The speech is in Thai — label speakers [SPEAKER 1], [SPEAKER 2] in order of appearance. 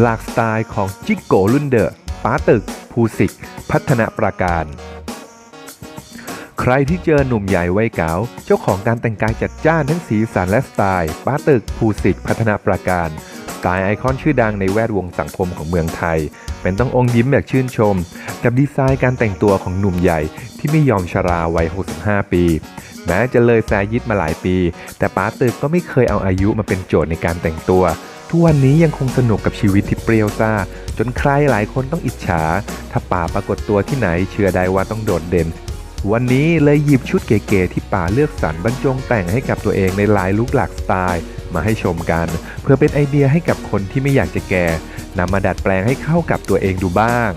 [SPEAKER 1] หลากสไตล์ของจิกโกลุนเดอร์ป้าตึก ภูสิก พัฒนาประการ ใครที่เจอหนุ่มใหญ่วัยเก๋าเจ้าของการแต่งกายจัดจ้านทั้งสีสันและสไตล์ป้าตึก ภูสิก พัฒนาประการสไตล์ไอคอนชื่อดังในแวดวงสังคมของเมืองไทย เป็นต้ององยิ้มแบบชื่นชม กับดีไซน์การแต่งตัวของหนุ่มใหญ่ที่ไม่ยอมชราวัย 65 ปีแม้จะเลยแซยิดมาหลายปี แต่ป้าตึกก็ไม่เคยเอาอายุมาเป็นโจทย์ในการแต่งตัว ทุกวันนี้ยังคงสนุกกับชีวิตที่เปรี้ยวซ่า จนใครหลายคนต้องอิจฉา ถ้าป่าปรากฏตัวที่ไหนเชื่อได้ว่าต้องโดดเด่น วันนี้เลยหยิบชุดเก๋ๆที่ป่าเลือกสรรบรรจงแต่งให้กับตัวเองในหลายลุคหลากสไตล์ มาให้ชมกัน เพื่อเป็นไอเดียให้กับคนที่ไม่อยากจะแก่นำมาดัดแปลงให้เข้ากับตัวเองดูบ้าง